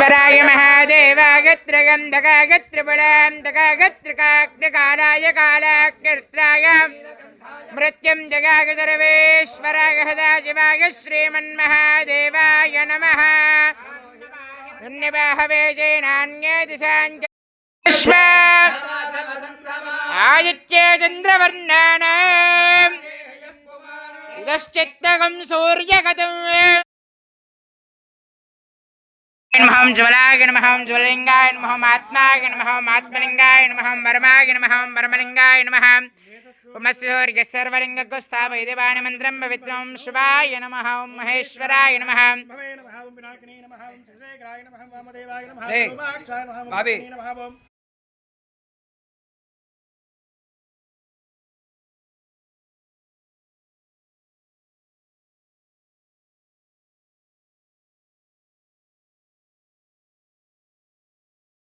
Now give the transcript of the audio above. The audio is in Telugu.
ఈశ్వరాయ మహాదేవాయ త్రిగంధకాయ త్రిపులాంతకాయ త్రికాగ్నికాలాయ కాలాగ్నిత్రాయ మృత్యుంజయాయ సర్వేశ్వరాయ సదాశివాయ శ్రీమన్మహాదేవాయ నమ ధన్యవాహవే జైనాన్యే దిశాంచ విశ్వ ఆదిత్య చంద్రవర్ణాన ఇదశ్చిత్తకం సూర్యగతం నమః జ్వలాయ నమః జ్వలలింగాయ నమః ఆత్మాయ నమః ఆత్మలింగాయ నమః పరమాయ నమః పరమలింగాయ నమః పుమస్సూర్య సర్వలింగకు స్థాపయతి వాణిమంత్రం పవిత్రం శివాయ నమః ఓం మహేశ్వరాయ నమః భవే